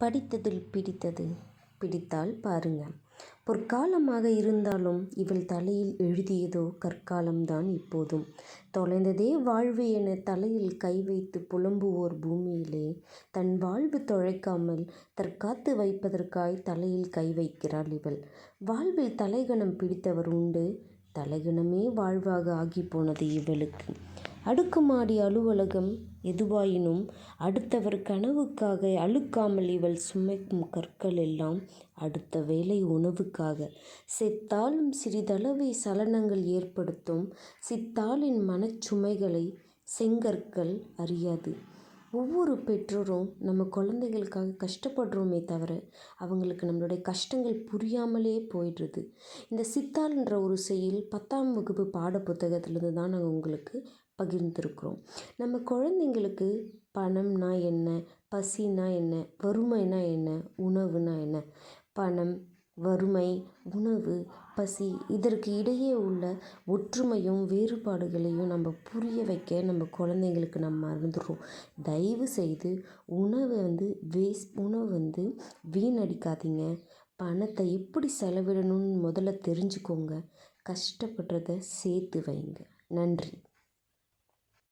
படித்ததில் பிடித்தது. பிடித்தால் பாருங்க. பொற்காலமாக இருந்தாலும் இவள் தலையில் எழுதியதோ கற்காலம்தான் இப்போதும். தொலைந்ததே வாழ்வு என தலையில் கை வைத்து புலம்புவோர் பூமியிலே தன் வாழ்வு தொழைக்காமல் தற்காத்து வைப்பதற்காய் தலையில் கை வைக்கிறாள் இவள். வாழ்வில் தலைகணம் பிடித்தவர் உண்டு. தலைகணமே வாழ்வாக ஆகிப்போனது இவளுக்கு. அடுக்குமாடி அலுவலகம் எதுவாயினும் அடுத்தவர் கனவுக்காக அழுக்காமல் இவள் சுமைக்கும் கற்கள் எல்லாம் அடுத்த வேளை உணவுக்காக. செத்தாலும் சிறிதளவே சலனங்கள் ஏற்படுத்தும் சித்தாளின் மனச்சுமைகளை செங்கற்கள் அறியாது. ஒவ்வொரு பெற்றோரும் நம்ம குழந்தைகளுக்காக கஷ்டப்படுறோமே தவிர அவங்களுக்கு நம்மளுடைய கஷ்டங்கள் புரியாமலே போயிடுறது. இந்த சித்தாள்ன்ற ஒரு செயல் பத்தாம் வகுப்பு பாட புத்தகத்திலேருந்து தான் நாங்கள் உங்களுக்கு பகிர்ந்திருக்கிறோம். நம்ம குழந்தைங்களுக்கு பணம்னா என்ன? பசினா என்ன? வறுமைனா என்ன? உணவுனா என்ன? பணம் வறுமை உணவு பசி இதற்கு இடையே உள்ள ஒற்றுமையும் வேறுபாடுகளையும் நம்ம புரிய வைக்க நம்ம குழந்தைங்களுக்கு நம்ம மறந்துடுறோம். தயவு செய்து உணவை வந்து வேஸ்ட் உணவு வந்து வீணடிக்காதீங்க. பணத்தை எப்படி செலவிடணும்னு முதல்ல தெரிஞ்சுக்கோங்க. கஷ்டப்படுறத சேர்த்து வைங்க. நன்றி.